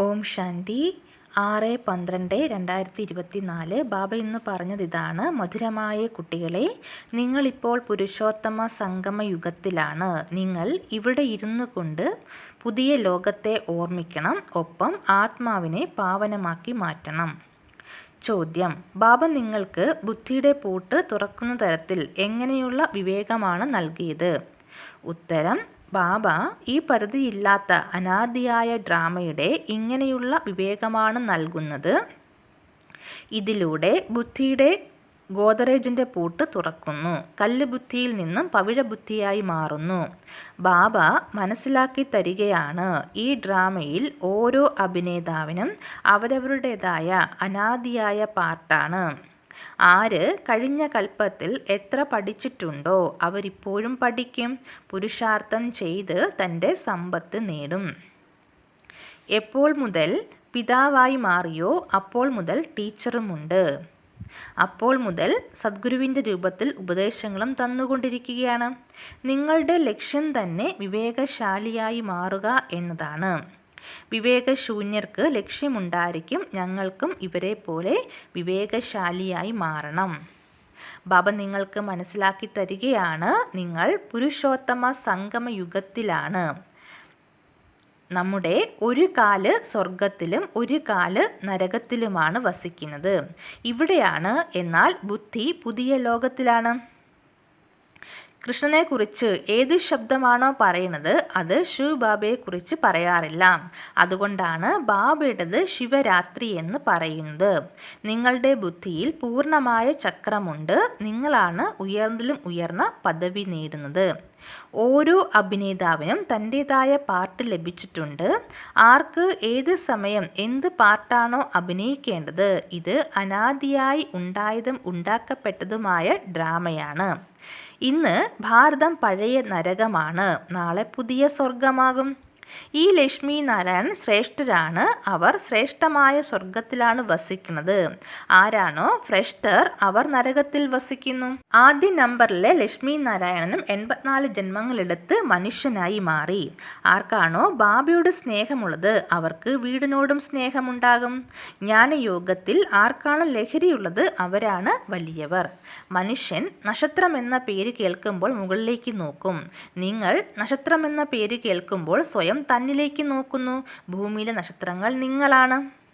ഓം ശാന്തി. ആറ് പന്ത്രണ്ട് രണ്ടായിരത്തി ഇരുപത്തി നാല് ബാബ ഇന്ന് പറഞ്ഞത് ഇതാണ് മധുരമായ കുട്ടികളെ നിങ്ങളിപ്പോൾ പുരുഷോത്തമ സംഗമ യുഗത്തിലാണ്. നിങ്ങൾ ഇവിടെ ഇരുന്നു കൊണ്ട് പുതിയ ലോകത്തെ ഓർമ്മിക്കണം. ഒപ്പം ആത്മാവിനെ പാവനമാക്കി മാറ്റണം. ചോദ്യം. ബാബ നിങ്ങൾക്ക് ബുദ്ധിയുടെ പൂട്ട് തുറക്കുന്ന തരത്തിൽ എങ്ങനെയുള്ള വിവേകമാണ് നൽകിയത്? ഉത്തരം. ബാബ ഈ പരിധിയില്ലാത്ത അനാദിയായ ഡ്രാമയുടെ ഇങ്ങനെയുള്ള വിവേകമാണ് നൽകുന്നത്. ഇതിലൂടെ ബുദ്ധിയുടെ ഗോദറേജിന്റെ പൂട്ട് തുറക്കുന്നു. കല്ല് ബുദ്ധിയിൽ നിന്നും പവിഴ ബുദ്ധിയായി മാറുന്നു. ബാബ മനസ്സിലാക്കി തരികയാണ് ഈ ഡ്രാമയിൽ ഓരോ അഭിനേതാവിനും അവരവരുടേതായ അനാദിയായ പാർട്ടാണ്. ആര് കഴിഞ്ഞ കൽപ്പത്തിൽ എത്ര പഠിച്ചിട്ടുണ്ടോ അവരിപ്പോഴും പഠിക്കും. പുരുഷാർത്ഥം ചെയ്ത് തന്റെ സമ്പത്ത് നേടും. എപ്പോൾ മുതൽ പിതാവായി മാറിയോ അപ്പോൾ മുതൽ ടീച്ചറുമുണ്ട്. അപ്പോൾ മുതൽ സദ്ഗുരുവിന്റെ രൂപത്തിൽ ഉപദേശങ്ങളും തന്നുകൊണ്ടിരിക്കുകയാണ്. നിങ്ങളുടെ ലക്ഷ്യം തന്നെ വിവേകശാലിയായി മാറുക എന്നതാണ്. വിവേകശൂന്യർക്ക് ലക്ഷ്യമുണ്ടായിരിക്കും ഞങ്ങൾക്കും ഇവരെ പോലെ വിവേകശാലിയായി മാറണം. ബാബ നിങ്ങൾക്ക് മനസ്സിലാക്കി തരികയാണ് നിങ്ങൾ പുരുഷോത്തമ സംഗമ യുഗത്തിലാണ് നമ്മുടെ ഒരു കാൽ സ്വർഗത്തിലും ഒരു കാൽ നരകത്തിലുമാണ് വസിക്കുന്നത്. ഇവിടെയാണ് എന്നാൽ ബുദ്ധി പുതിയ ലോകത്തിലാണ്. കൃഷ്ണനെക്കുറിച്ച് ഏത് ശബ്ദമാണോ പറയുന്നത് അത് ശിവ ബാബയെക്കുറിച്ച് പറയാറില്ല. അതുകൊണ്ടാണ് ബാബയുടേത് ശിവരാത്രി എന്ന് പറയുന്നത്. നിങ്ങളുടെ ബുദ്ധിയിൽ പൂർണമായ ചക്രമുണ്ട്. നിങ്ങളാണ് ഉയർന്നതിലും ഉയർന്ന പദവി നേടുന്നത്. ഓരോ അഭിനേതാവിനും തന്റെതായ പാർട്ട് ലഭിച്ചിട്ടുണ്ട്. ആർക്ക് ഏത് സമയം എന്ത് പാർട്ടാണോ അഭിനയിക്കേണ്ടത് ഇത് അനാദിയായി ഉണ്ടായതും ഉണ്ടാക്കപ്പെട്ടതുമായ ഡ്രാമയാണ്. ഇന്ന് ഭാരതം പഴയ നരകമാണ്. നാളെ പുതിയ സ്വർഗമാകും ഈ ലക്ഷ്മി നാരായണൻ ശ്രേഷ്ഠരാണ്. അവർ ശ്രേഷ്ഠമായ സ്വർഗത്തിലാണ് വസിക്കുന്നത്. ആരാണോ ശ്രേഷ്ഠർ അവർ നരകത്തിൽ വസിക്കുന്നു. ആദ്യ നമ്പറിലെ ലക്ഷ്മി നാരായണനും എൺപത്തിനാല് ജന്മങ്ങളെടുത്ത് മനുഷ്യനായി മാറി. ആർക്കാണോ ബാബയോട് സ്നേഹമുള്ളത് അവർക്ക് വീടിനോടും സ്നേഹമുണ്ടാകും. ജ്ഞാനയോഗത്തിൽ ആർക്കാണ് ലഹരിയുള്ളത് അവരാണ് വലിയവർ. മനുഷ്യൻ നക്ഷത്രം എന്ന പേര് കേൾക്കുമ്പോൾ മുകളിലേക്ക് നോക്കും. നിങ്ങൾ നക്ഷത്രം എന്ന പേര് കേൾക്കുമ്പോൾ സ്വയം തന്നിലേക്ക് നോക്കുന്നു. ഭൂമിയിലെ നക്ഷത്രങ്ങൾ നിങ്ങളാണ്.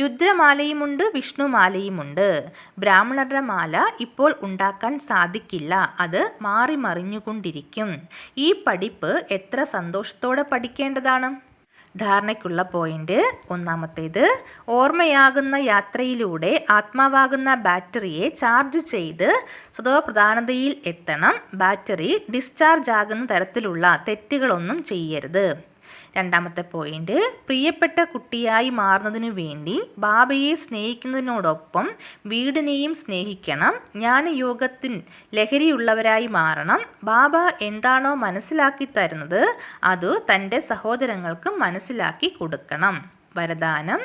രുദ്രമാലയുമുണ്ട് വിഷ്ണുമാലയുമുണ്ട്. ബ്രാഹ്മണരുടെ മാല ഇപ്പോൾ ഉണ്ടാക്കാൻ സാധിക്കില്ല. അത് മാറി മറിഞ്ഞുകൊണ്ടിരിക്കും ഈ പഠിപ്പ് എത്ര സന്തോഷത്തോടെ പഠിക്കേണ്ടതാണ്? ധാരണയ്ക്കുള്ള പോയിന്റ് ഒന്നാമത്തേത്. ഓർമ്മയാകുന്ന യാത്രയിലൂടെ ആത്മാവാകുന്ന ബാറ്ററിയെ ചാർജ് ചെയ്ത് സ്വതപ്രധാനതയിൽ എത്തണം. ബാറ്ററി ഡിസ്ചാർജ് ആകുന്ന തരത്തിലുള്ള തെറ്റുകളൊന്നും ചെയ്യരുത്. രണ്ടാമത്തെ പോയിന്റ് പ്രിയപ്പെട്ട കുട്ടിയായി മാറുന്നതിനു വേണ്ടി ബാബയെ സ്നേഹിക്കുന്നതിനോടൊപ്പം വീടിനെയും സ്നേഹിക്കണം. ജ്ഞാനയോഗത്തിൽ ലഹരിയുള്ളവരായി മാറണം. ബാബ എന്താണോ മനസ്സിലാക്കി തരുന്നത് അത് തന്റെ സഹോദരങ്ങൾക്ക് മനസ്സിലാക്കി കൊടുക്കണം. വരദാനം.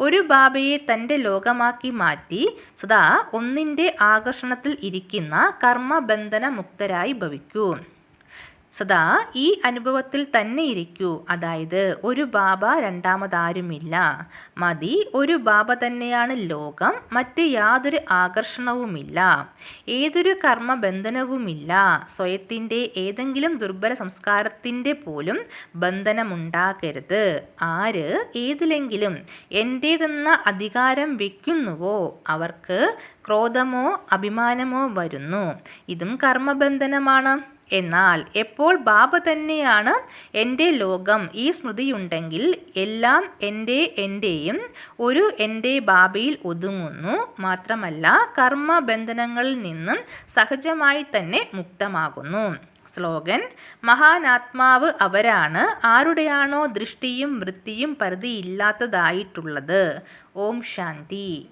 ഒരു ബാബയെ തന്റെ ലോകമാക്കി മാറ്റി സദാ ഒന്നിന്റെ ആകർഷണത്തിൽ ഇരിക്കുന്ന കർമ്മബന്ധന മുക്തരായി ഭവിക്കൂ. സദാ ഈ അനുഭവത്തിൽ തന്നെ ഇരിക്കൂ. അതായത് ഒരു ബാബ രണ്ടാമതാരുമില്ല. മതി ഒരു ബാബ തന്നെയാണ് ലോകം മറ്റ് യാതൊരു ആകർഷണവുമില്ല. ഏതൊരു കർമ്മബന്ധനവുമില്ല. സ്വയത്തിന്റെ ഏതെങ്കിലും ദുർബല സംസ്കാരത്തിന്റെ പോലും ബന്ധനമുണ്ടാകരുത്. ആര് ഏതിലെങ്കിലും എന്റേതെന്ന അധികാരം വയ്ക്കുന്നുവോ അവർക്ക് ക്രോധമോ അഭിമാനമോ വരുന്നു. ഇതും കർമ്മബന്ധനമാണ്. എന്നാൽ എപ്പോൾ ബാബ തന്നെയാണ് എന്റെ ലോകം ഈ സ്മൃതിയുണ്ടെങ്കിൽ എല്ലാം എന്റെ എന്റെയും ഒരു എന്റെ ബാബയിൽ ഒതുങ്ങുന്നു. മാത്രമല്ല കർമ്മബന്ധനങ്ങളിൽ നിന്നും സഹജമായി തന്നെ മുക്തമാകുന്നു. സ്ലോഗൻ മഹാനാത്മാവ് അവരാണ് ആരുടെയാണോ ദൃഷ്ടിയും വൃത്തിയും പരിധിയില്ലാത്തതായിട്ടുള്ളത്. ഓം ശാന്തി.